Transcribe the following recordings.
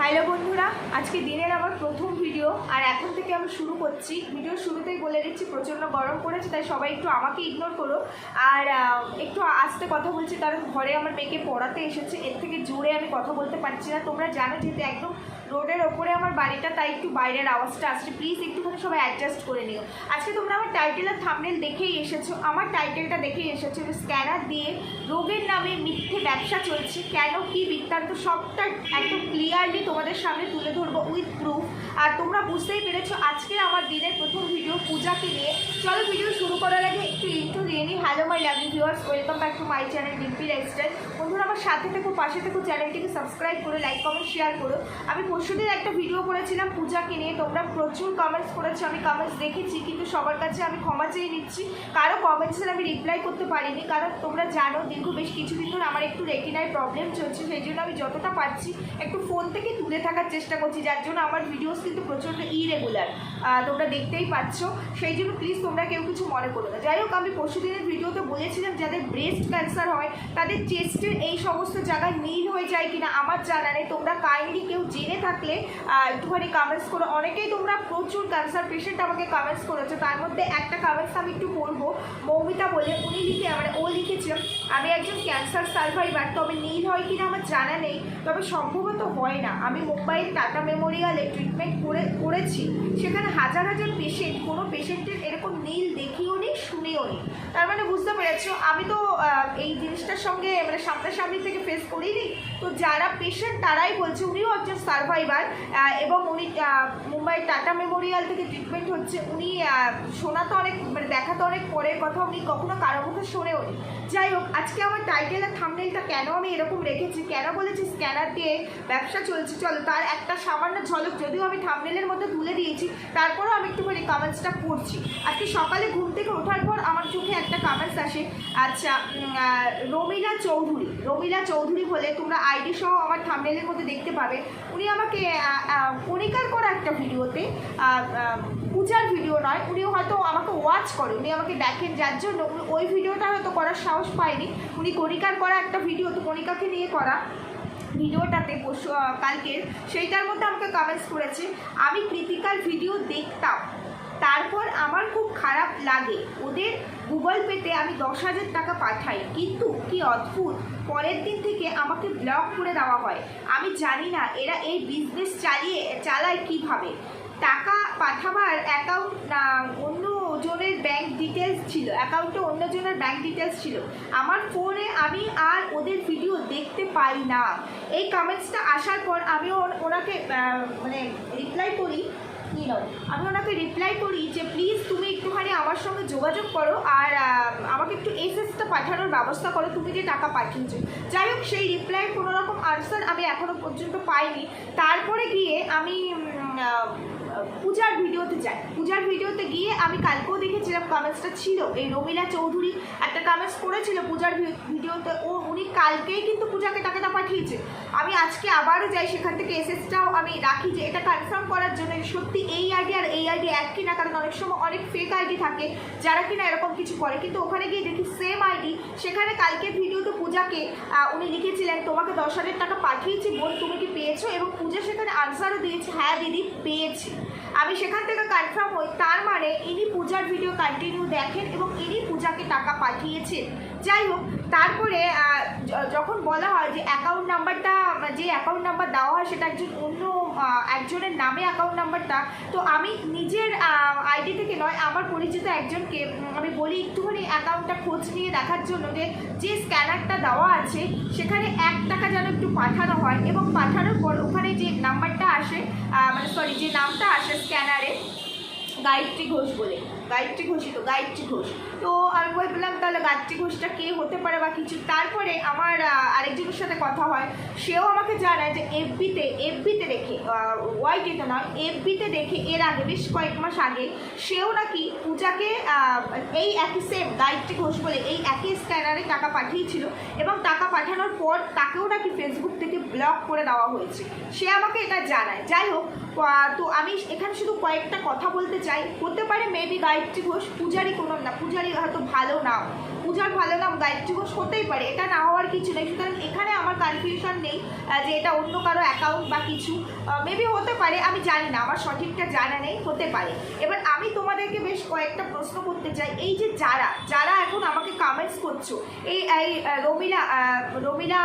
Hello বন্ধুরা, আজকে দিনের আমার প্রথম ভিডিও, আর এখন থেকে আমি শুরু করছি। ভিডিও শুরুতেই বলে দিচ্ছি, প্রচণ্ড গরম পড়েছে, তাই সবাই একটু আমাকে ইগনোর করো। আর একটু আস্তে কথা বলছি, কারণ ঘরে আমার মেয়েকে পড়াতে এসেছে, এর থেকে জোরে আমি কথা বলতে পারছি না। তোমরা জানো যেহেতু একদম রোডের ওপরে আমার বাড়িটা, তাই একটু বাইরের আওয়াজটা আসছে। প্লিজ একটুখানি সবাই অ্যাডজাস্ট করে নিও। আজকে তোমরা আমার টাইটেল আর থামনেল দেখেই এসেছ। আমার টাইটেলটা দেখেই এসেছ যে স্ক্যানার দিয়ে রোগের নামে মিথ্যে ব্যবসা চলছে। কেন, কি বৃত্তান্ত, সবটা একদম ক্লিয়ারলি তোমাদের সামনে তুলে ধরবো উইথ প্রুফ আর তোমরা বুঝতেই পেরেছ, আজকে আমার দিনের প্রথম ভিডিও পূজাকে নিয়ে। চলো ভিডিও শুরু করার আগে একটু ইন্টু দিয়ে নিই। Hello my love viewers welcome back to my channel Dimpi lifestyle বন্ধুরা আমার সাথে থেকো, পাশে থেকো, চ্যানেলটিকে সাবস্ক্রাইব করে লাইক কমেন্ট শেয়ার করো। আমি পরশুদিন একটা ভিডিও করেছিলাম পূজাকে নিয়ে, তোমরা প্রচুর কমেন্টস করেছ, আমি কমেন্টস দেখেছি, কিন্তু সবার কাছে আমি ক্ষমা চেয়ে নিচ্ছি। কারও কমেন্টসের আমি রিপ্লাই করতে পারিনি, কারণ তোমরা জানো, দীর্ঘ বেশ কিছুদিন ধরে আমার একটু রেটিনায় প্রবলেম চলছে, সেই জন্য আমি যতটা পারছি একটু ফোন থেকে দূরে থাকার চেষ্টা করছি, যার জন্য আমার ভিডিওস কিন্তু প্রচণ্ড ইরেগুলার তোমরা দেখতেই পাচ্ছ। সেই জন্য প্লিজ তোমরা কেউ কিছু মনে করো না। যাই হোক, আমি পরশুদিনের ভিডিওতে বলেছিলাম যাদের ব্রেস্ট ক্যান্সার হয়, তাদের চেস্টের এই সমস্ত জায়গায় নীল হয়ে যায় কিনা আমার জানা নেই। তোমরা কাইন্ডলি কেউ জেনে থাকলে একটুখানি কামেন্টস করো। অনেকেই তোমরা প্রচুর ক্যান্সার পেশেন্ট আমাকে কমেন্টস করেছ। তার মধ্যে একটা কামেন্টস আমি একটু পড়ব মৌমিতা বলে, উনি লিখে মানে ও লিখেছে আমি একজন ক্যান্সার সার্ভাইভার তবে নীল হয় কিনা আমার জানা নেই। তবে সম্ভবত হয় না। আমি মুম্বাইয়ের টাটা মেমোরিয়ালে ট্রিটমেন্ট করে, করেছি। সেখানে হাজার হাজার পেশেন্ট কোনো পেশেন্টের এরকম নীল দেখিও নেই, শুনেও নেই। তার মানে বুঝতে পেরেছ, আমি তো এই জিনিসটার সঙ্গে মানে সামনাসামনি থেকে ফেস করিনি তো যারা পেশেন্ট তারাই বলছে, উনিও একজন সার্ভাইভার এবং উনি মুম্বাই টাটা মেমোরিয়াল থেকে ট্রিটমেন্ট হচ্ছে। উনি শোনা তো অনেক মানে দেখা তো অনেক পরের কথা, উনি কখনো কারও মুখে শোনেও নি যাই হোক, আজকে আমার টাইটেল আর থামনেলটা কেন আমি এরকম রেখেছি? কেন বলেছি স্ক্যানার দিয়ে ব্যবসা চলছে? চলো, তার একটা সামান্য ঝলক, যদিও আমি থামনেলের মধ্যে তুলে দিয়েছি তারপরেও আমি একটুখানি কমেন্টসটা পড়ছি। আজকে সকালে ঘুম থেকে ওঠার পর আমার চোখে একটা কমেন্টস আসে। আচ্ছা রমিলা চৌধুরী রমিলা চৌধুরী বলে তোমরা আইডি সহ আমার থামনেলের মধ্যে দেখতে পাবে। উনি আমাকে কণিকার করা একটা ভিডিওতে পূজার ভিডিও নয় উনি হয়তো আমাকে ওয়াচ করে। উনি আমাকে দেখেন যার জন্য, ওই ভিডিওটা হয়তো করার সাহস পায়নি। উনি কণিকার করা একটা ভিডিও, তো কণিকাকে নিয়ে করা। ভিডিওটাতে আহ, কালকের সেইটার মধ্যে আমাকে কমেন্টস করেছে আমি কৃতিকার ভিডিও দেখতাম। তারপর আমার খুব খারাপ লাগে। ওদের গুগল পেতে আমি দশ হাজার টাকা পাঠাই। কিন্তু কি অদ্ভুত। পরের দিন থেকে আমাকে ব্লক করে দেওয়া হয়। আমি জানি না এরা এই বিজনেস চালিয়ে চালায় কীভাবে। টাকা পাঠাবার অ্যাকাউন্ট অন্য জনের ব্যাংক ডিটেলস ছিল অ্যাকাউন্টে অন্য জনের ব্যাংক ডিটেলস ছিল। আমার ফোনে আমি আর ওদের ভিডিও দেখতে পাই না। এই কমেন্টসটা আসার পর আমি ওনাকে মানে রিপ্লাই করি নয় আমি ওনাকে রিপ্লাই করি যে প্লিজ তুমি একটুখানি আমার সঙ্গে যোগাযোগ করো আর আমাকে একটু এসএসটা পাঠানোর ব্যবস্থা করো, তুমি যে টাকা পাঠিয়েছো। যাই হোক, সেই রিপ্লাইয়ের কোনো রকম আনসার আমি এখনও পর্যন্ত পাইনি। তারপরে গিয়ে আমি পূজার ভিডিওতে যাই। পূজার ভিডিওতে গিয়ে আমি কালকেও দেখেছিলাম কমেন্টসটা ছিল, এই রমিলা চৌধুরী একটা কমেন্টস করেছিল পূজার ভিডিওতে, ও উনি কালকেই কিন্তু পূজাকে টাকাটা পাঠিয়েছে। আমি আজকে আবারও যাই সেখান থেকে এসএসটাও আমি রাখি যে এটা কনফার্ম করার জন্য সত্যি এই আইডি আর এই আইডি এক কিনা কারণ অনেক সময় অনেক ফেক আইডি থাকে, যারা কিনা এরকম কিছু করে। কিন্তু ওখানে গিয়ে দেখি সেম আইডি সেখানে কালকের ভিডিওতে পূজাকে উনি লিখেছিলেন, তোমাকে দশ হাজার টাকা পাঠিয়েছি বোন, তুমি কি পেয়েছ? এবং পূজা সেখানে আনসারও দিয়েছে হ্যাঁ দিদি, পেয়েছি। আমি সেখান থেকে কনফার্ম হই, তার মানে ইনি পূজার ভিডিও কন্টিনিউ দেখেন এবং ইনি পূজাকে টাকা পাঠিয়েছেন। যাই হোক, তারপরে যখন বলা হয় যে অ্যাকাউন্ট নাম্বারটা যে অ্যাকাউন্ট নাম্বার দেওয়া হয় সেটা একজন অন্য একজনের নামে অ্যাকাউন্ট নাম্বারটা তো আমি নিজের আইডি থেকে নয়, আমার পরিচিত একজনকে আমি বলি একটুখানি অ্যাকাউন্টটা খোঁজ নিয়ে দেখার জন্য যে যে স্ক্যানারটা দেওয়া আছে, সেখানে এক টাকা যেন একটু পাঠানো হয় এবং পাঠানোর পর ওখানে যে নাম্বারটা আসে মানে সরি যে নামটা আসে স্ক্যানারে গায়ত্রী ঘোষ বলে। গায়ত্রী ঘোষই তো, গায়ত্রী ঘোষ। তো আমি বললাম, তাহলে গায়ত্রী ঘোষটা কে হতে পারে বা কিছু? তারপরে আমার আরেকজনের সাথে কথা হয়। সেও আমাকে জানায় যে এফবিতে এফবিতে দেখে ওয়াইটিতে নয়, এফবিতে দেখে এর আগে বেশ কয়েক মাস আগে সেও নাকি পূজাকে এই একই সেম গায়ত্রী ঘোষ বলে এই একই স্ক্যানারে টাকা পাঠিয়েছিল এবং টাকা পাঠানোর পর তাকেও নাকি ফেসবুক থেকে ব্লক করে দেওয়া হয়েছে। সে আমাকে এটা জানায়। যাই হোক তো আমি এখানে শুধু কয়েকটা কথা বলতে চাই। হতে পারে মেবি গায়ত্রী ঘোষ পূজারি কোনো না পূজারি হয়তো ভালো নাম পূজার ভালো নাম গায়ত্রী ঘোষ হতেই পারে। এটা না হওয়ার কিছু নেই। সুতরাং এখানে আমার কনফিউশন নেই যে এটা অন্য কারও অ্যাকাউন্ট বা কিছু মেবি হতে পারে, আমি জানি না, আমার সঠিকটা জানা নেই, হতে পারে। এবার আমি তোমাদেরকে বেশ কয়েকটা প্রশ্ন করতে চাই। এই যে যারা যারা এখন আমাকে কামেন্টস করছ, এই এই রমিলা রমিলা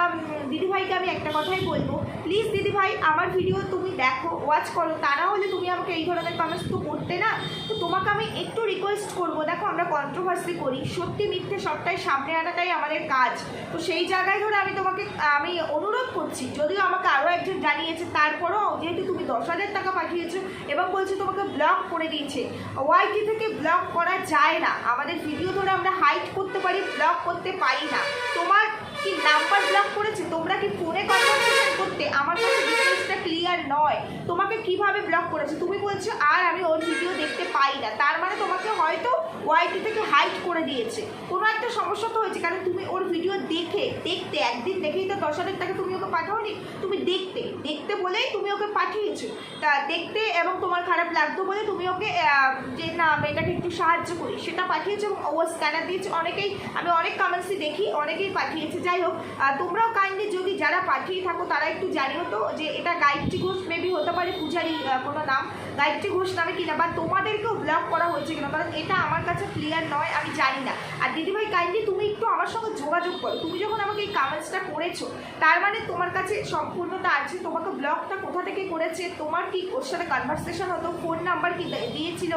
দিদিভাইকে আমি একটা কথাই বলব প্লিজ দিদিভাই, আমার ভিডিও তুমি দেখো ওয়াচ করো। তা না হলে তুমি আমাকে এই ধরনের কমেন্টস তো করতে না। তো তোমাকে আমি একটু রিকোয়েস্ট করব, দেখো আমরা কন্ট্রোভার্সি করি, সত্যি মিথ্যে সবটাই সামনে আনাটাই আমাদের কাজ। তো সেই জায়গায় ধরে আমি তোমাকে, আমি অনুরোধ করছি, যদিও আমাকে আরও একজন জানিয়েছে, তারপরও যেহেতু তুমি দশ হাজার টাকা পাঠিয়েছো এবং বলছো তোমাকে ব্লক করে দিয়েছে। ওয়াইটি থেকে ব্লক করা যায় না। আমাদের ভিডিও ধরে আমরা হাইট করতে পারি ব্লক করতে পারি না। তোমার কি নাম্বার ব্লক করেছে? তোমরা কি ফোনে কনভারসেশন করতে? আমার কাছে ডিটেলসটা ক্লিয়ার নয়। তোমাকে কীভাবে ব্লক করেছে? তুমি বলছো, আর আমি ওর ভিডিও দেখতে পাই না। তার মানে তোমাকে হয়তো ওয়াইটি থেকে হাইট করে দিয়েছে। কোনো একটা সমস্যা তো হয়েছে, কারণ তুমি ওর ভিডিও দেখে, দেখতে, একদিন দেখেই তো দশ হাজার টাকা তুমি পাঠাওনি? তুমি দেখতে দেখতে বলেই তুমি ওকে পাঠিয়েছো। তা দেখতে এবং তোমার খারাপ লাগতো বলে তুমি ওকে যে না মেয়েটাকে একটু সাহায্য করি, সেটা পাঠিয়েছো এবং ও স্ক্যানার দিয়েছে। অনেকেই, আমি অনেক কমেন্টসই দেখি, অনেকেই পাঠিয়েছে। যাই হোক তোমরাও কাইন্ডলি যদি যারা পাঠিয়ে থাকো, তারা একটু জানিও তো যে এটা গায়ত্রী ঘোষ মেবি হতে পারে পূজারি কোনো নাম। গায়ত্রী ঘোষ নামে কিনা, বা তোমাদেরকেও ব্লক করা হয়েছে কিনা, কারণ এটা আমার কাছে ক্লিয়ার নয়, আমি জানি না। আর দিদিভাই কাইন্ডলি তুমি একটু আমার সঙ্গে যোগাযোগ করো। তুমি যখন আমাকে এই কামেন্টসটা করেছ, তার মানে তোমার কাছে সম্পূর্ণতা আছে, তোমাকে ব্লগটা কোথা থেকে করেছে, তোমার কি ওর সাথে কনভারসেশন হতো ফোন নাম্বার কি দিয়েছিল,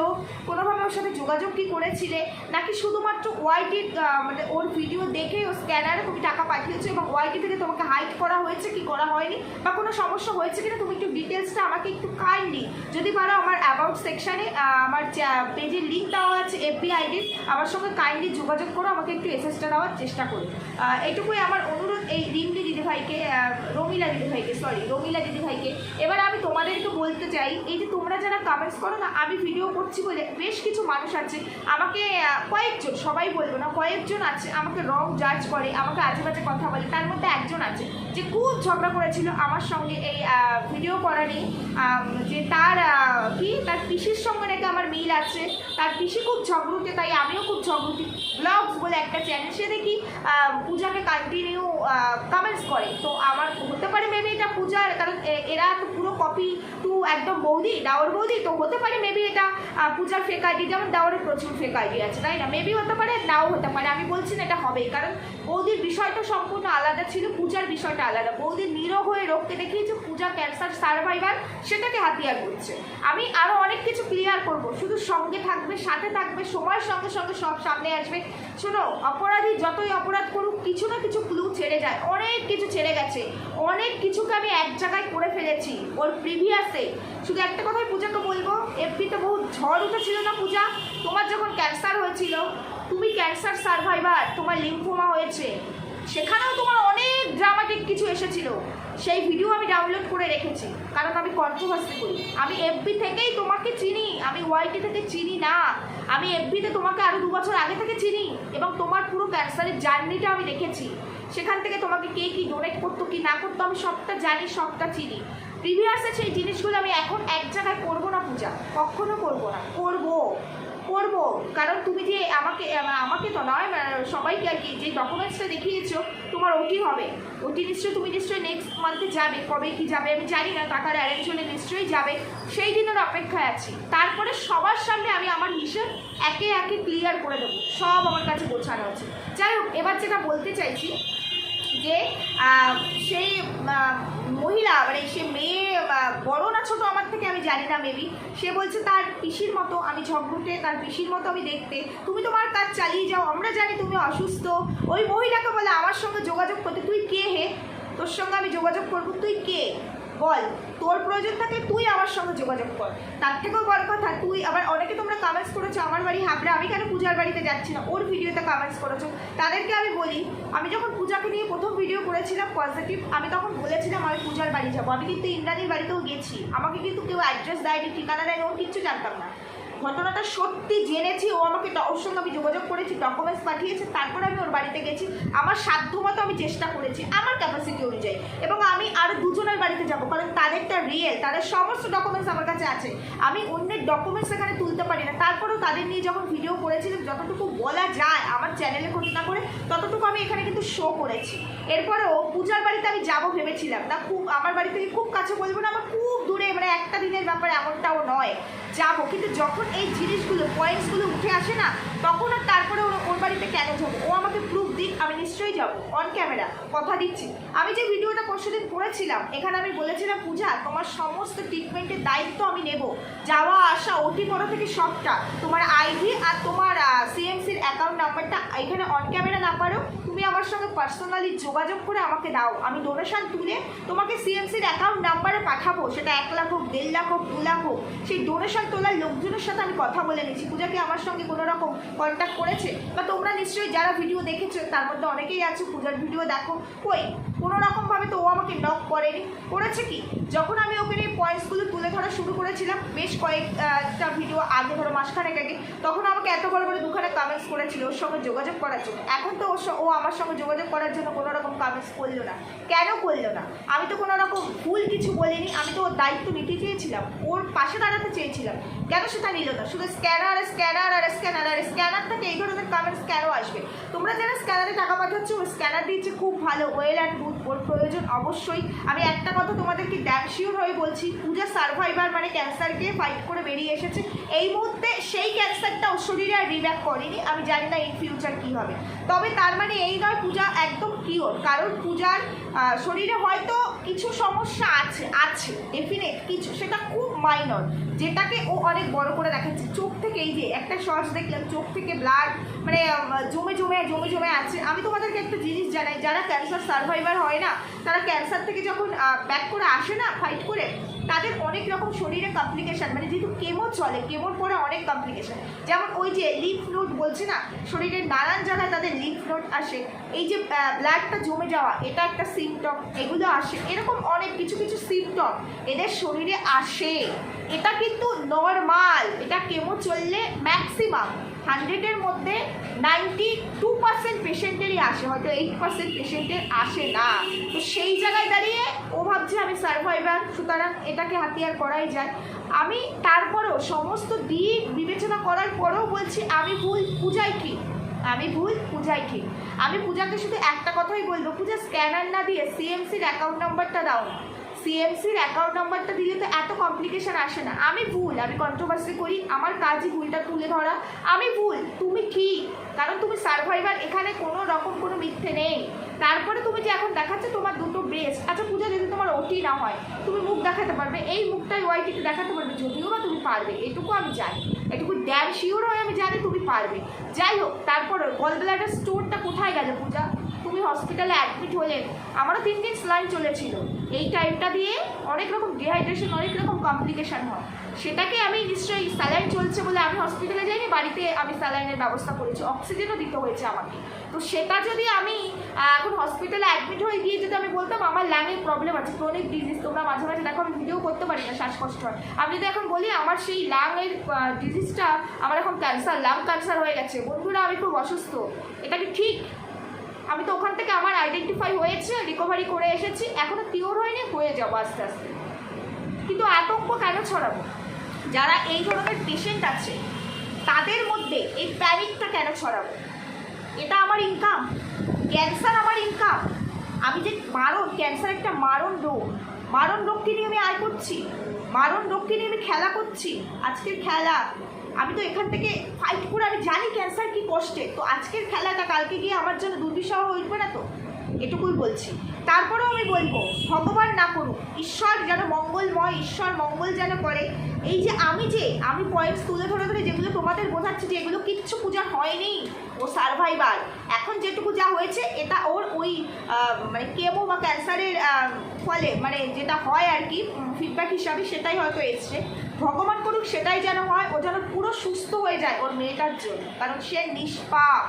কোনোভাবে ওর সাথে যোগাযোগ কি করেছিলে, নাকি শুধুমাত্র ওয়াইটির মানে ওর ভিডিও দেখে ও স্ক্যানারে তুমি টাকা পাঠিয়েছো এবং ওয়াইটি থেকে তোমাকে হাইড করা হয়েছে কি করা হয়নি, বা কোনো সমস্যা হয়েছে কিনা, তুমি একটু ডিটেলসটা আমাকে একটু কাইন্ডলি যদি পারো আমার অ্যাবাউট সেকশানে আমার পেজের লিঙ্ক দেওয়া আছে এফবি আইডির আমার সঙ্গে কাইন্ডলি যোগাযোগ করো, আমাকে একটু এসএসটা দেওয়ার চেষ্টা করো। এটুকুই আমার অনুরোধ। এই রিমলি দিদিভাইকে রমিলা দিদিভাইকে সরি রমিলা দিদিভাইকে। এবার আমি তোমাদেরকে বলতে চাই এই যে তোমরা যারা কমেন্টস করো না আমি ভিডিও করছি বলে বেশ কিছু মানুষ আছে আমাকে কয়েকজন সবাই বলব না কয়েকজন আছে আমাকে রং জাজ করে আমাকে আজে বাজে কথা বলে। তার মধ্যে একজন আছে যে খুব ঝগড়া করেছিল আমার সঙ্গে এই ভিডিও করা আম, যে তার কি? তার পিসির সঙ্গে নাকি আমার মিল আছে। তার পিসি খুব ঝগড়ুটে তাই আমিও খুব ঝগড়ুটি। ব্লগস বলে একটা চ্যানেল সে দেখি পূজাকে কন্টিনিউ কমেন্টস করে। তো আমার হতে পারে মেবি এটা পূজার কারণ এরা তো পুরো কপি একদম বৌদি দাওয়ার বৌদি, তো হতে পারে মেবি এটা পূজার ফেক আইডি যেমন দাওয়ারের প্রচুর ফেক আইডি আছে, তাই না? মেবি হতে পারে, নাও হতে পারে, আমি বলছি না এটা হবেই, কারণ বৌদির বিষয়টা সম্পূর্ণ আলাদা ছিল, পূজার বিষয়টা আলাদা। বৌদির নিরোগ হয়ে রোগকে দেখিয়েছে, পূজা ক্যান্সার সার্ভাইভার সেটাকে হাতিয়ার করছে আমি আরও অনেক কিছু ক্লিয়ার করব, শুধু সঙ্গে থাকবে, সাথে থাকবে, সময়ের সঙ্গে সঙ্গে সব সামনে আসবে। শোনো, অপরাধী যতই অপরাধ করুক, কিছু না কিছু ক্লু ছেড়ে যায়, অনেক কিছু ছেড়ে গেছে, অনেক কিছুকে আমি এক জায়গায় করে ফেলেছি, ওর প্রিভিয়াসে শুধু একটা কথাই পূজাকে বলব এফবিতে বহু ঝড় উঠেছিল না পূজা? তোমার যখন ক্যান্সার হয়েছিল, তুমি ক্যান্সার সার্ভাইভার তোমার লিম্ফোমা হয়েছে, সেখানেও তোমার অনেক ড্রামাটিক কিছু এসেছিল। সেই ভিডিও আমি ডাউনলোড করে রেখেছি, কারণ আমি কন্ট্রোভার্সি করি। আমি এফবি থেকেই তোমাকে চিনি, আমি ওয়াইটি থেকে চিনি না। আমি এফবিতে তোমাকে আরও দু বছর আগে থেকে চিনি, এবং তোমার পুরো ক্যান্সারের জার্নিটা আমি দেখেছি। সেখান থেকে তোমাকে কে কী ডোনেট করতো, কি না করতো, আমি সবটা জানি, সবটা চিনি। প্রিভিয়াসে সেই জিনিসগুলো আমি এখন এক জায়গায় করব না, পূজা? কখনো করব না। করব। করব। কারণ তুমি যে আমাকে আমাকে তো নয় সবাইকে আর কি, যে ডকুমেন্টসটা দেখিয়েছো, তোমার ওটি হবে। ওটি নিশ্চয়ই তুমি নিশ্চয়ই নেক্সট মান্থে যাবে, কবে কি যাবে, আমি জানি না টাকার অ্যারেঞ্জ হলে নিশ্চয়ই যাবে। সেই দিনের অপেক্ষায় আছি। তারপরে সবার সামনে আমি আমার হিসেব একে একে ক্লিয়ার করে দেবো। সব আমার কাছে গোছানো আছে। যাই হোক, এবার যেটা বলতে চাইছি যে সেই মহিলা মানে সে মেয়ে বড় না ছোট আমার থেকে আমি জানি না মেবি সে বলছে, তার পিসির মতো আমি ঝগড়ুটে, তার পিসির মতো আমি দেখতে। তুমি তোমার কাজ চালিয়ে যাও, আমরা জানি তুমি অসুস্থ। ওই মহিলাকে বলে, আমার সঙ্গে যোগাযোগ করতে, তুই কে হে? তোর সঙ্গে আমি যোগাযোগ করব, তুই কে? বল, তোর প্রয়োজন থাকে, তুই আমার সঙ্গে যোগাযোগ কর। তার থেকেও বড় কথা, তুই আবার অনেকে তোমরা কামেন্টস করেছ, আমার বাড়ি হাবড়া, আমি কেন পূজার বাড়িতে যাচ্ছি না? ওর ভিডিওতে কামেন্টস করেছ। তাদেরকে আমি বলি, আমি যখন পূজাকে নিয়ে প্রথম ভিডিও করেছিলাম পজিটিভ আমি তখন বলেছিলাম, আমি পূজার বাড়ি যাব। আমি কিন্তু ইন্দ্রাণীর বাড়িতেও গেছি। আমাকে কিন্তু কেউ অ্যাড্রেস দেয়নি, ঠিকানা দেয়নি, ওর কিচ্ছু জানতাম না। ঘটনাটা সত্যি জেনেছি, ও আমাকে ওর সঙ্গে আমি যোগাযোগ করেছি ডকুমেন্টস পাঠিয়েছে, তারপরে আমি ওর বাড়িতে গেছি। আমার সাধ্যমতো আমি চেষ্টা করেছি, আমার ক্যাপাসিটি অনুযায়ী। এবং আমি আরও দুজনের বাড়িতে যাব, কারণ তাদেরটা রিয়েল তাদের সমস্ত ডকুমেন্টস আমার কাছে আছে। আমি অন্যের ডকুমেন্টস এখানে তুলতে পারি না। তারপরেও তাদের নিয়ে যখন ভিডিও করেছিলাম, যতটুকু বলা যায়, আমার চ্যানেলে ক্ষতি না করে, ততটুকু আমি এখানে কিন্তু শো করেছি। এরপরেও পূজার বাড়িতে আমি যাব ভেবেছিলাম। না খুব, আমার বাড়ি থেকে খুব কাছে বলব না, আমার খুব দূরে মানে একটা দিনের ব্যাপারে এমনটাও নয়। যাব, কিন্তু যখন এই জিনিসগুলো পয়েন্টসগুলো উঠে আসে না? তখন আর তারপরে ওর বাড়িতে কেন যাব ও আমাকে প্রুফ দিক, আমি নিশ্চয়ই যাব। অন ক্যামেরা কথা দিচ্ছি। আমি যে ভিডিওটা পরশুদিন করেছিলাম, এখানে আমি বলেছিলাম, পূজা, তোমার সমস্ত ট্রিটমেন্টের দায়িত্ব আমি নেব। যাওয়া, আসা ওটি করা থেকে সবটা। তোমার আইডি আর তোমার সিএমসির অ্যাকাউন্ট নাম্বারটা এখানে অন ক্যামেরা না পারো। তুমি আমার সঙ্গে পার্সোনালি যোগাযোগ করে আমাকে দাও। আমি ডোনেশন তুলে তোমাকে সিএমসির অ্যাকাউন্ট নাম্বারে পাঠাবো। সেটা এক লাখ হোক, দেড় লাখ হোক, দু লাখ হোক। সেই ডোনেশন তোলার লোকজনের সাথে আমি কথা বলে নিচ্ছি। পূজাকে আমার সঙ্গে কোনো রকম কন্ট্যাক্ট করেছে, বা তোমরা নিশ্চয়ই যারা ভিডিও দেখেছ, তার মধ্যে অনেকেই আছে, পূজার ভিডিও দেখো। কই? কোনো রকমভাবে তো ও আমাকে নক করেনি। করেছে কি? যখন আমি ওকে নিয়ে পয়েন্টসগুলো তুলে ধরা শুরু করেছিলাম, বেশ কয়েকটা ভিডিও আগে ধরো মাসখানেক আগে, তখন আমাকে এত বড় বড় দুখানে কামেন্টস করেছিল ওর সঙ্গে যোগাযোগ করার জন্য। এখন তো ওর ও আমার সঙ্গে যোগাযোগ করার জন্য কোনো রকম কামেন্টস করল না। কেন করল না? আমি তো কোনো রকম ভুল কিছু বলিনি, আমি তো ওর দায়িত্ব নিতে চেয়েছিলাম, ওর পাশে দাঁড়াতে চেয়েছিলাম। কেন সেটা নিল না? শুধু স্ক্যানার আর স্ক্যানার আর স্ক্যানার আর স্ক্যানার থেকে এই ধরনের কামেন্টস কেন আসবে? তোমরা যারা স্ক্যানারে টাকা পাঠাচ্ছ, ওই স্ক্যানার দিচ্ছে খুব ভালো ওয়েল অ্যান্ড ওর প্রয়োজন অবশ্যই। আমি একটা কথা তোমাদেরকে ড্যাম শিওর হয়ে বলছি, পূজা সার্ভাইভার মানে ক্যান্সারকে ফাইট করে বেরিয়ে এসেছে। এই মুহূর্তে সেই ক্যান্সারটা ওর শরীরে আর রিব্যাক করেনি, আমি জানি না ইন ফিউচার কী হবে। তবে তার মানে এই নয়, পূজা একদম কিওর কারণ পূজার শরীরে হয়তো কিছু সমস্যা আছে আছে ডেফিনেট কিছু। সেটা খুব মাইনর যেটাকে ও অনেক বড় করে দেখাচ্ছে। চোখ থেকে এই যে একটা শর্টস দেখলাম, চোখ থেকে ব্লাড মানে জমে জমে জমে জমে আছে। আমি তোমাদেরকে একটা জিনিস জানাই, যারা ক্যান্সার সার্ভাইভার হয় না। তারা ক্যান্সার থেকে যখন ব্যাক করে আসে না ফাইট করে তাদের অনেক রকম শরীরে কমপ্লিকেশন মানে যেহেতু কেমো চলে কেমোর পরে অনেক কমপ্লিকেশন যেমন ওই যে লিফ নোট বলছে না, শরীরের নানান জায়গায় তাদের লিফ নোট আসে। এই যে ব্লাডটা জমে যাওয়া, এটা একটা সিমটম এগুলো আসে। এরকম অনেক কিছু কিছু সিমটম এদের শরীরে আসে। এটা কিন্তু নর্মাল এটা কেমো চললে ম্যাক্সিমাম হান্ড্রেডের মধ্যে নাইনটি টু পার্সেন্ট পেশেন্টেরই আসে, হয়তো এইট পার্সেন্ট পেশেন্টের আসে না। তো সেই জায়গায় দাঁড়িয়ে ও ভাবছে আমি সার্ভাইভার সুতরাং এটাকে হাতিয়ার করাই যায়। আমি তারপরেও সমস্ত দিক বিবেচনা করার পরেও বলছি, আমি ভুল পূজাই কি? আমি ভুল পূজাই ঠিক আমি পূজাকে শুধু একটা কথাই বলব, পূজা স্ক্যানার না দিয়ে সিএমসির অ্যাকাউন্ট নাম্বারটা দাও। সিএমসির অ্যাকাউন্ট নাম্বারটা দিলে তো এত কমপ্লিকেশন আসে না। আমি ভুল, আমি কন্ট্রোভার্সি করি, আমার কাজই ভুলটা তুলে ধরা। আমি ভুল, তুমি ঠিক, কারণ তুমি সার্ভাইভার এখানে কোনো রকম কোনো মিথ্যে নেই। তারপরে তুমি যে এখন দেখাচ্ছ তোমার দুটো ব্রেস্ট আচ্ছা পূজা, যদি তোমার ওটি না হয়, তুমি মুখ দেখাতে পারবে, এই মুখটাই ওয়াইটিতে দেখাতে পারবে, যদিও বা তুমি পারবে, এটুকু আমি জানি। এটুকু ড্যাম শিওর হয়ে আমি জানি তুমি পারবে। যাই হোক, তারপরে গল ব্লাডার স্টোরটা কোথায় গেল, পূজা? তুমি হসপিটালে অ্যাডমিট হলেন আমারও তিন দিন স্লাইন চলেছিল। এই টাইমটা দিয়ে অনেক রকম ডিহাইড্রেশন অনেক রকম কমপ্লিকেশন হয়। সেটাকে আমি নিশ্চয়ই স্যালাইন চলছে বলে আমি হসপিটালে যাইনি, বাড়িতে আমি স্যালাইনের ব্যবস্থা করেছি অক্সিজেনও দিতে হয়েছে আমাকে। তো সেটা যদি আমি এখন হসপিটালে অ্যাডমিট হয়ে গিয়ে যদি আমি বলতাম, আমার ল্যাংয়ের প্রবলেম আছে ক্রনিক ডিজিজ তোমরা মাঝে মাঝে দেখো, আমি ভিডিও করতে পারি না, শ্বাসকষ্ট হয়। আমি যদি এখন বলি, আমার সেই লাংয়ের ডিজিজটা আমার এখন ক্যান্সার লাং ক্যান্সার হয়ে গেছে। বন্ধুরা, আমি খুব অসুস্থ। এটা কি ঠিক? আমি তো ওখান থেকে আমার আইডেন্টিফাই হয়েছে রিকভারি করে এসেছি, এখনও পিওর হয়নি, হয়ে যাব আস্তে আস্তে। কিন্তু আতঙ্ক কেন ছড়াবো? যারা এই ধরনের পেশেন্ট আছে, তাদের মধ্যে এই প্যানিকটা কেন ছড়াবো? এটা আমার ইনকাম ক্যান্সার আমার ইনকাম আমি যে মারণ ক্যান্সার একটা মারণ রোগ। মারণ রোগকে নিয়ে আমি আয় করছি, মারণ রোগকে নিয়ে আমি খেলা করছি, আজকের খেলা আমি তো এখান থেকে ফাইট করে, আমি জানি ক্যান্সার কি কষ্টে। তো আজকের খেলাটা, কালকে গিয়ে আমার জন্য দুর্বিষহ হয়ে উঠবে না তো? এটুকুই বলছি। তারপরেও আমি বলব, ভগবান না করুক, ঈশ্বর যেন মঙ্গলময়, ঈশ্বর মঙ্গল যেন করে। এই যে আমি যে, আমি পয়েন্টস তুলে ধরে ধরে যেগুলো তোমাদের বোঝাচ্ছি যে এগুলো কিচ্ছু পূজা হয়নি, ও সার্ভাইভার এখন যেটুকু যা হয়েছে, এটা ওর ওই মানে কেমো বা ক্যান্সারের ফলে মানে যেটা হয় আর কি ফিডব্যাক হিসাবে সেটাই হয়তো এসছে। ভগবান করুক, সেটাই যেন হয়, ও যেন পুরো সুস্থ হয়ে যায় ওর মেয়েটার জন্য। কারণ সে নিষ্পাপ।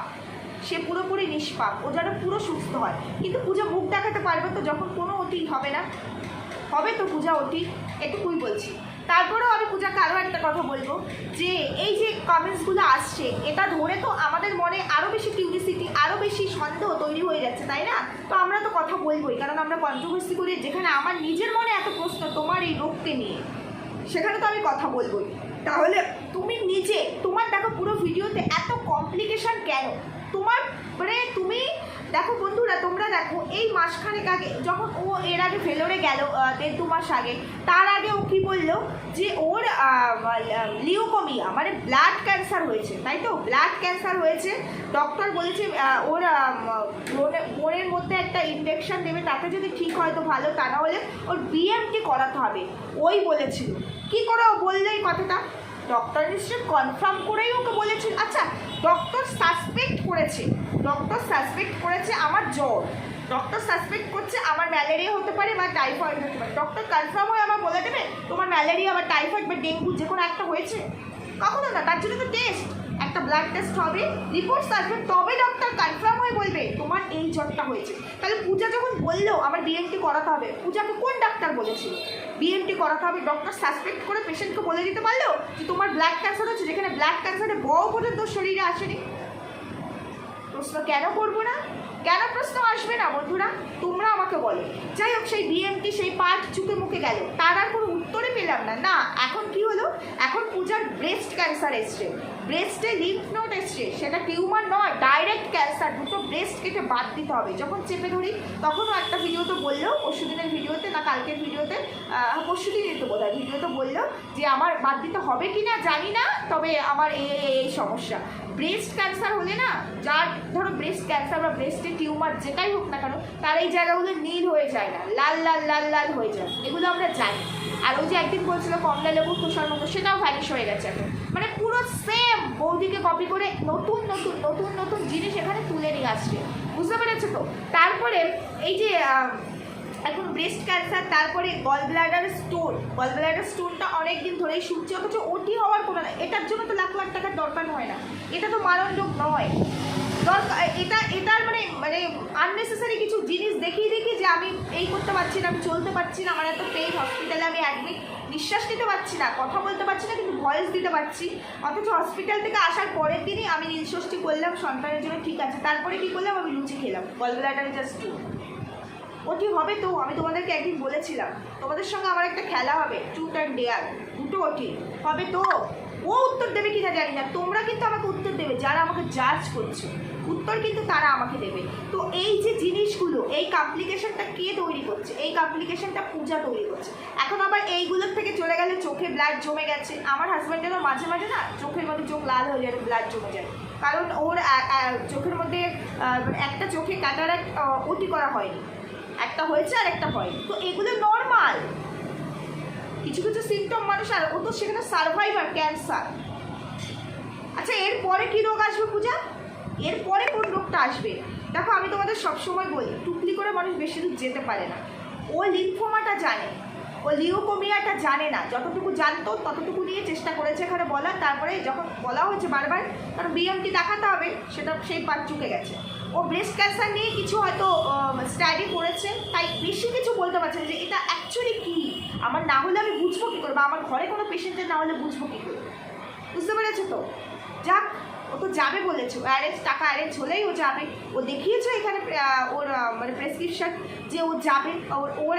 সে পুরোপুরি নিষ্পাপ, ও যেন পুরো সুস্থ হয়। কিন্তু পূজা মুখ দেখাতে পারবে তো যখন কোনো অতি হবে না? হবে তো পূজা অতি, এটুকুই বলছি। তারপরেও আমি পূজাকে আরও একটা কথা বলব, যে এই যে কমেন্টসগুলো আসছে, এটা ধরে তো আমাদের মনে আরও বেশি কিউরিসিটি আরও বেশি সন্দেহ তৈরি হয়ে যাচ্ছে, তাই না? তো আমরা তো কথা বলবোই, কারণ আমরা কন্ট্রোভার্সি করি যেখানে আমার নিজের মনে এত প্রশ্ন, তোমার এই রোগকে নিয়ে, সেখানে তো আমি কথা বলবোই। তাহলে তুমি নিজে, তোমার দেখো পুরো ভিডিওতে এত কমপ্লিকেশান কেন? তোমার মানে তুমি, দেখো বন্ধুরা, তোমরা দেখো, এই মাসখানেক আগে যখন ও এর আগে ফেলোরে গেল দেড় দু মাস আগে, তার আগে ও কি বলল যে ওর লিওকোমিয়া মানে ব্লাড ক্যান্সার হয়েছে, তাই তো? ব্লাড ক্যান্সার হয়েছে। ডক্টর বলেছে ওর বোনের মধ্যে একটা ইনজেকশন দেবে, তাতে যদি ঠিক হয় তো ভালো, তা না হলে ওর বিএমটি করাতে হবে। ওই বলেছিল। কি করে ও বলল এই কথাটা? ডক্টর নিশ্চয় কনফার্ম করেই ওকে বলেছেন আচ্ছা ডক্টর সাসপেক্ট করেছে ডক্টর সাসপেক্ট করেছে আমার জ্বর ডক্টর সাসপেক্ট করছে আমার ম্যালেরিয়া হতে পারে বা টাইফয়েড হতে পারে ডক্টর কনফার্ম হয়ে আমার বলে দেবে, তোমার ম্যালেরিয়া বা টাইফয়েড বা ডেঙ্গু যে কোনো একটা হয়েছে? কখনো না, তার জন্য তো টেস্ট একটা ব্লাড টেস্ট হবে। রিপোর্টস আসবে তবে ডক্টর কনফার্ম হয়ে বলবে তোমার এই জ্বরটা হয়েছে। তাহলে পূজা যখন বলল আমার বিএনটি করাতে হবে, পূজাকে কোন ডাক্তার বলেছিল? বিএমটি করাতে হবে ডক্টর সাসপেক্ট করে পেশেন্টকে বলে দিতে পারল যে তোমার ব্ল্যাক ক্যান্সার হচ্ছে, যেখানে ব্লাড ক্যান্সারে বড় পর্যন্ত শরীরে আসেনি। প্রশ্ন কেন করব না? কেন প্রশ্ন আসবে না, বন্ধুরা? তোমরা আমাকে বলো। যাই হোক, সেই বিএমটি সেই পার্ট চুকে মুখে গেল। তার আর কোনো উত্তরে পেলাম না। না, এখন কি হলো? এখন পূজার ব্রেস্ট ক্যান্সার এসছে। ব্রেস্টে লিম্ফ নোট এসছে। সেটা টিউমার নয় ডাইরেক্ট ক্যান্সার দুটো ব্রেস্ট কেটে বাদ দিতে হবে। যখন চেপে ধরি, তখনও একটা ভিডিও তো বলল পরশু দিনের ভিডিওতে না কালকের ভিডিওতে পরশু দিনই তো বোধ হয় ভিডিও তো বলল যে আমার বাদ দিতে হবে কি না জানি না, তবে আমার এই সমস্যা। ব্রেস্ট ক্যান্সার হলে না, যার ধরো ব্রেস্ট ক্যান্সার বা ব্রেস্টে টিউমার যেটাই হোক না কেন, তার এই জায়গাগুলো নীল হয়ে যায় না। লাল লাল লাল লাল হয়ে যায়। এগুলো আমরা জানি। আর ওই যে একদিন বলছিল কমলা লেবু খোসার মতো, সেটাও ভ্যানিশ হয়ে গেছে এখন। মানে পুরো সেম বৌদিকে কপি করে নতুন নতুন নতুন নতুন জিনিস এখানে তুলে নিয়ে আসছে। বুঝতে পেরেছ তো? তারপরে এই যে এখন ব্রেস্ট ক্যান্সার তারপরে gall bladder stone gall bladder স্টোনটা অনেক দিন ধরেই শুনছি, অথচ ওটি হওয়ার কোনো না, এটার জন্য তো লাখ লাখ টাকার দরকার হয় না। এটা তো মারণযোগ নয়। দরকার এটা, এটার মানে মানে আননেসেসারি কিছু জিনিস দেখিয়ে দেখি যে আমি এই করতে পারছি না, আমি চলতে পারছি না, আমার এত পেইন হসপিটালে আমি অ্যাডমিট নিঃশ্বাস নিতে পারছি না, কথা বলতে পারছি না, কিন্তু ভয়েস দিতে পারছি। অথচ হসপিটাল থেকে আসার পরের দিনই আমি নীলষষ্ঠী করলাম, সন্তানের জন্য ঠিক আছে। তারপরে কি করলাম? আমি লুচি খেলাম গল ব্লাডারে জাস্ট ওটি হবে তো? আমি তোমাদেরকে একদিন বলেছিলাম, তোমাদের সঙ্গে আমার একটা খেলা হবে ট্রুথ অ্যান্ড ডেয়ার দুটো ওটি হবে তো? ও উত্তর দেবে কিনা জানি না। তোমরা কিন্তু আমাকে উত্তর দেবে, যারা আমাকে জাজ করছ। উত্তর কিন্তু তারা আমাকে দেবে। তো এই যে জিনিসগুলো, এই কমপ্লিকেশনটা কে তৈরি করছে? এই কমপ্লিকেশনটা পূজা তৈরি করছে। এখন আবার এইগুলোর থেকে চলে গেলে চোখে ব্লাড জমে গেছে। আমার হাজব্যান্ডেরও মাঝে মাঝে না চোখের মধ্যে চোখ লাল হয়ে যায় ব্লাড জমে যায়। কারণ ওর চোখের মধ্যে একটা চোখে ক্যাটারাক্ট অতি করা হয়নি। একটা হয়েছে আর একটা হয়নি। তো এগুলো নর্মাল কিছু কিছু সিমটম মানুষ আর ও তো সেখানে সার্ভাইভার ক্যান্সার আচ্ছা এরপরে কি রোগ আসবে পূজা? এরপরে কোন রোগটা আসবে? দেখো, আমি তোমাদের সবসময় বলি, টুকলি করে মানুষ বেশি দূর যেতে পারে না। ও লিম্ফোমাটা জানে, ও লিওকোমিয়াটা জানে না। যতটুকু জানতো, ততটুকু নিয়ে চেষ্টা করেছে এখানে বলার। তারপরে যখন বলা হয়েছে বারবার, কারণ বিএমটি দেখাতে হবে, সেটা সেই পার চুকে গেছে। ও ব্রেস্ট ক্যান্সার নিয়ে কিছু হয়তো স্টাডি করেছে, তাই বেশি কিছু বলতে পারছে যে এটা অ্যাকচুয়ালি কী। আমার না হলে আমি বুঝব কী করে? বা আমার ঘরে কোনো পেশেন্টের না হলে বুঝব কী করে? বুঝতে পেরেছ তো? যাক, ও তো যাবে বলেছে। অ্যারেঞ্জ টাকা অ্যারেঞ্জ হলেই ও যাবে। ও দেখিয়েছে এখানে ওর মানে প্রেসক্রিপশন যে ও যাবে। ওর ওর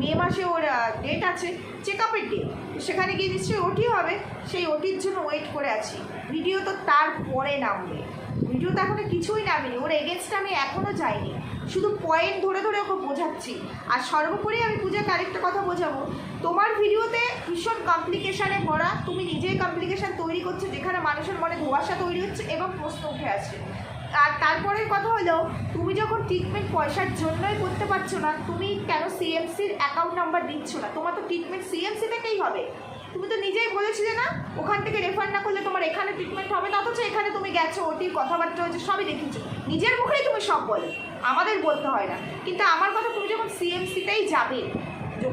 মে মাসে ওর ডেট আছে চেক আপের ডেট সেখানে গিয়ে নিশ্চয়ই ওটি হবে। সেই ওটির জন্য ওয়েট করে আছি। ভিডিও তো তারপরে নামবে। ভিডিও তো এখনও কিছুই নামেনি। ওর এগেনস্টে আমি এখনও যাইনি। শুধু পয়েন্ট ধরে ধরে ওকে বোঝাচ্ছি। আর সর্বোপরি আমি পূজাকে আরেকটা কথা বোঝাবো। তোমার ভিডিওতে ভীষণ কমপ্লিকেশানে ভরা, তুমি নিজেই কমপ্লিকেশান তৈরি করছ যেখানে মানুষের মনে ধোয়াশা তৈরি হচ্ছে এবং প্রশ্ন উঠে আসছে। আর তারপরের কথা হলো, তুমি যখন ট্রিটমেন্ট পয়সার জন্যই করতে পারছ না, তুমি কেন সিএমসির অ্যাকাউন্ট নাম্বার দিচ্ছ না? তোমার তো ট্রিটমেন্ট সিএমসি থেকেই হবে। তুমি তো নিজেই বলেছিলে না, ওখান থেকে রেফার না করলে তোমার এখানে ট্রিটমেন্ট হবে না, অথচ এখানে তুমি গেছো ওটি কথাবার্তা হয়েছে, সবই দেখেছ নিজের মুখেই তুমি সব বলো, আমাদের বলতে হয় না। কিন্তু আমার কথা তুমি যখন সিএমসিতেই যাবে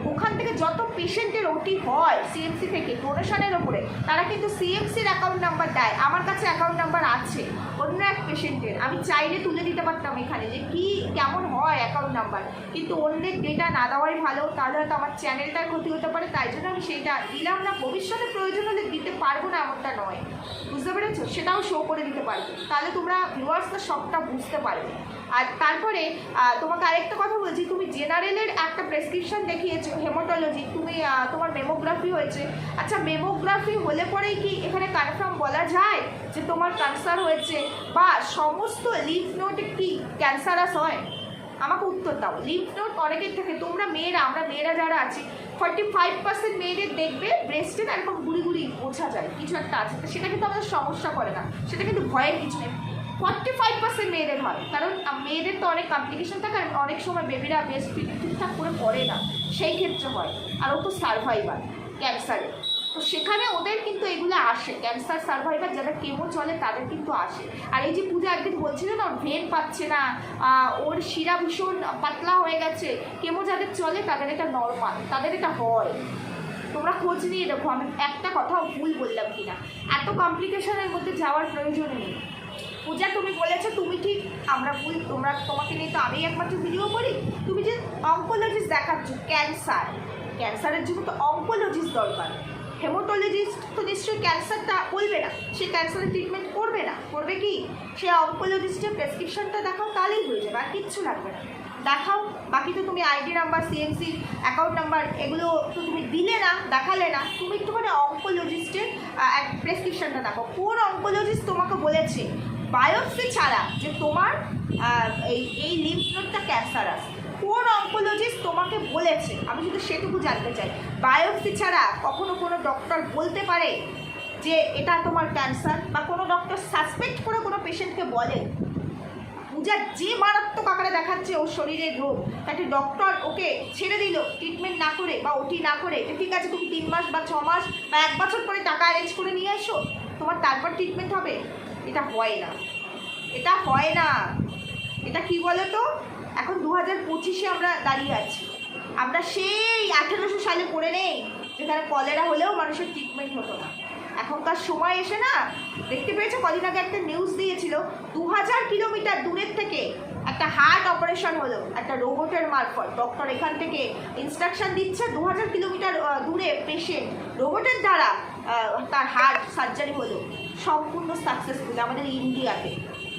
ওখান থেকে যত পেশেন্টের ওটি হয় সিএমসি থেকে ডোনেশনের ওপরে, তারা কিন্তু সিএমসির অ্যাকাউন্ট নাম্বার দেয়। আমার কাছে অ্যাকাউন্ট নাম্বার আছে, অন্য এক পেশেন্টের আমি চাইলে তুলে দিতে পারতাম এখানে যে কি, কেমন হয় অ্যাকাউন্ট নাম্বার কিন্তু অন্যের ডেটা না দেওয়াই ভালো, তাহলে হয়তো আমার চ্যানেলটার ক্ষতি হতে পারে, তাই জন্য আমি সেইটা দিলাম না। ভবিষ্যতে প্রয়োজন হলে দিতে পারব না এমনটা নয়। বুঝতে পেরেছ? সেটাও শো করে দিতে পারবে। তাহলে তোমরা ভিউয়ার্সটা সবটা বুঝতে পারবে। আর তারপরে তোমাকে আরেকটা কথা বলছি, তুমি জেনারেলের একটা প্রেসক্রিপশন দেখিয়েছো হেমোটোলজি তুমি তোমার মেমোগ্রাফি হয়েছে। আচ্ছা মেমোগ্রাফি হলে পরেই কি এখানে কনফার্ম বলা যায় যে তোমার ক্যান্সার হয়েছে? বা সমস্ত লিফ নোট কি ক্যান্সারাস হয়? আমাকে উত্তর দাও। লিম্ফ নোট অনেকের থেকে, তোমরা মেয়েরা, আমরা মেয়েরা যারা আছি ফর্টি ফাইভ পার্সেন্ট মেয়েদের দেখবে ব্রেস্টে না এরকম গুড়ি গুড়ি বোঝা যায়, কিছু একটা আছে। সেটা কিন্তু আমাদের সমস্যা করে না, সেটা কিন্তু ভয়ের কিছু নেই। ফর্টি ফাইভ পার্সেন্ট মেয়েদের হয়। কারণ মেয়েদের তো অনেক কমপ্লিকেশন থাকে আর অনেক সময় বেবিরা ফিড ঠিকঠাক করে পড়ে না। সেই ক্ষেত্রে হয়। আর ও তো সার্ভাইভার ক্যান্সারে তো সেখানে ওদের কিন্তু এগুলো আসে। ক্যান্সার সার্ভাইভার যারা কেমো চলে তাদের কিন্তু আসে। আর এই যে পূজা একদিন বলছিল না ওর ভেন পাচ্ছে না। ওর শিরা ভীষণ পাতলা হয়ে গেছে। কেমো যাদের চলে তাদের এটা নর্মাল তাদের এটা হয়। তোমরা খোঁজ নিয়ে দেখো। আমি একটা কথা ভুল বললাম কিনা। এত কমপ্লিকেশনের মধ্যে যাওয়ার প্রয়োজন নেই। পূজা, তুমি বলেছ তুমি ঠিক, আমরা ভুল, তোমরা, তোমাকে নিয়ে তো আমি একমাত্র ভিডিও করি। তুমি যে অঙ্কোলজিস্ট দেখাচ্ছ ক্যান্সার ক্যান্সারের জন্য তো অঙ্কোলজিস্ট দরকার। হেমোটোলজিস্ট তো নিশ্চয়ই ক্যান্সারটা বলবে না, সে ক্যান্সারের ট্রিটমেন্ট করবে না। করবে কি? সে অঙ্কোলজিস্টের প্রেসক্রিপশনটা দেখাও, তাহলেই হয়ে যাবে, আর কিচ্ছু লাগবে না। দেখাও, বাকি তো তুমি ID number CMC account number এগুলো তো তুমি দিলে না, দেখালে না, তুমি একটুখানি অঙ্কোলজিস্টের প্রেসক্রিপশনটা দেখো। কোন অঙ্কোলজিস্ট তোমাকে বলেছে বায়োপসি ছাড়া যে তোমার এই এই লিম্ফ ক্যান্সার আছে, কোন অঙ্কোলজিস্ট তোমাকে বলেছে, আমি শুধু সেটুকু জানতে চাই বায়োপসি ছাড়া কখনো কোনো ডক্টর বলতে পারে যে এটা তোমার ক্যান্সার বা কোনো ডক্টর সাসপেক্ট করে কোনো পেশেন্টকে বলে? পূজা যে মারাত্মক আকারে দেখাচ্ছে ওর শরীরের রোগ, তাকে ডক্টর ওকে ছেড়ে দিল ট্রিটমেন্ট না করে বা ওটি না করে ঠিক আছে তুমি তিন মাস বা ছ মাস বা এক বছর পরে টাকা অ্যারেঞ্জ করে নিয়ে এসো, তোমার তারপর ট্রিটমেন্ট হবে? এটা হয় না। এটা হয় না। এটা কি বলো তো এখন দু হাজার পঁচিশে আমরা দাঁড়িয়ে আছি। আমরা সেই আঠেরোশো সালে পড়ে নেই, যেখানে কলেরা হলেও মানুষের ট্রিটমেন্ট হতো না। এখনকার সময় এসে না, দেখতে পেয়েছে? কদিন আগে একটা নিউজ দিয়েছিল দু হাজার কিলোমিটার দূরের থেকে একটা হার্ট অপারেশন হলো, একটা রোবটের মারফত। ডক্টর এখান থেকে ইনস্ট্রাকশন দিচ্ছে দু হাজার কিলোমিটার দূরে পেশেন্ট রোবটের দ্বারা তার হার্ট সার্জারি হলো। সম্পূর্ণ সাকসেসফুল আমাদের ইন্ডিয়াতে।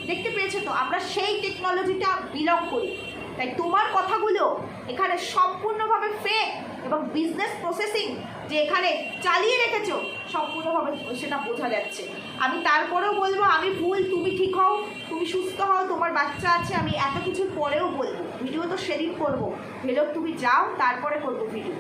দেখতে পেয়েছ তো, আমরা সেই টেকনোলজিটা বিলং করি। তাই তোমার কথাগুলো এখানে সম্পূর্ণভাবে ফেক এবং বিজনেস প্রসেসিং যে এখানে চালিয়ে রেখেছো, সম্পূর্ণভাবে সেটা বোঝা যাচ্ছে। আমি তারপরেও বলব, আমি ভুল, তুমি ঠিক হও, তুমি সুস্থ হও, তোমার বাচ্চা আছে, আমি এত কিছুর পরেও বলব। ভিডিও তো সেদিন করব। ভেলোর তুমি যাও, তারপরে করব ভিডিও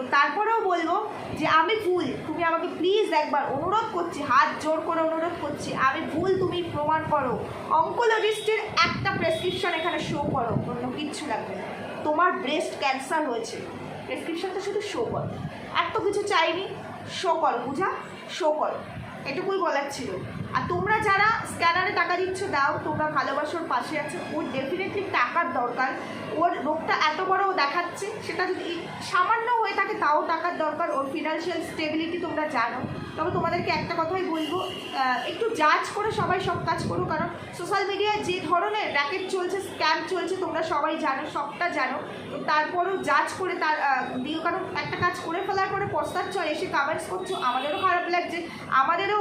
তো তারপরেও বলব যে আমি ভুল, তুমি আমাকে প্লিজ একবার অনুরোধ করছি, হাত জোর করে অনুরোধ করছি, আমি ভুল তুমি প্রমাণ করো। অঙ্কোলজিস্টের একটা প্রেসক্রিপশন এখানে শো করো, অন্য কিচ্ছু লাগবে না। তোমার ব্রেস্ট ক্যান্সার হয়েছে প্রেসক্রিপশনটা শুধু শো করো। আর তো কিছু চাইনি শো করো, বুঝা? শো করো। এটুকুই বলার ছিল। আর তোমরা যারা স্ক্যানারে টাকা দিচ্ছ, দাও, তোমরা ভালোবাসার পাশে আছো। ওর ডেফিনেটলি টাকার দরকার। ওর রোগটা এত বড় ও দেখাচ্ছে, সেটা যদি সামান্য হয়ে থাকে, তাও টাকার দরকার। ওর ফিনান্সিয়াল স্টেবিলিটি তোমরা জানো। তবে তোমাদেরকে একটা কথাই বলব একটু জাজ করে সবাই সব কাজ করো, কারণ সোশ্যাল মিডিয়ায় যে ধরনের র্যাকেট চলছে স্ক্যাম চলছে, তোমরা সবাই জানো, সবটা জানো। তো তারপরেও জাজ করে তার দিও, কারণ একটা কাজ করে ফেলার পরে আর এসে কামেন্টস করছ, আমাদেরও খারাপ লাগছে, আমাদেরও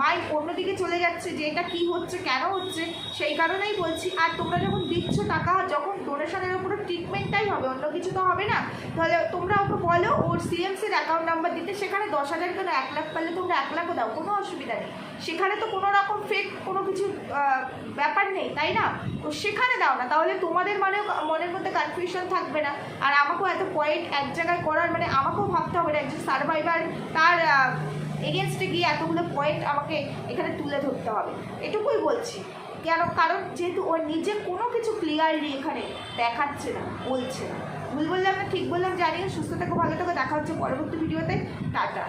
মাইন্ড অন্যদিকে চলে যাচ্ছে যে এটা কী হচ্ছে, কেন হচ্ছে, সেই কারণেই বলছি। আর তোমরা যখন দিচ্ছ টাকা, যখন ডোনেশনের উপরে ট্রিটমেন্টটাই হবে, অন্য কিছু তো হবে না। তাহলে তোমরা ওকে বলো, ওর সিএমসির অ্যাকাউন্ট নাম্বার দিতে, সেখানে দশ হাজার কেন, এক লাখ পারলে তোমরা এক লাখও দাও, কোনো অসুবিধা নেই। সেখানে তো কোনো রকম ফেক কোনো কিছু ব্যাপার নেই, তাই না? তো সেখানে দাও না, তাহলে তোমাদের মানে মনের মধ্যে কনফিউশন থাকবে না। আর আমাকেও এত পয়েন্ট এক জায়গায় করার মানে আমাকেও ভাবতে হবে না, একজন সার্ভাইভার তার এগেনস্টে গিয়ে এতগুলো পয়েন্ট আমাকে এখানে তুলে ধরতে হবে। এটুকুই বলছি। কেন? কারণ যেহেতু ও নিজে কোনো কিছু ক্লিয়ারলি এখানে দেখাচ্ছে না, বলছে না। ভুল বললাম না ঠিক বললাম জানি সুস্থ থাকো, ভালো থাকো, দেখা হচ্ছে পরবর্তী ভিডিওতে টাটা।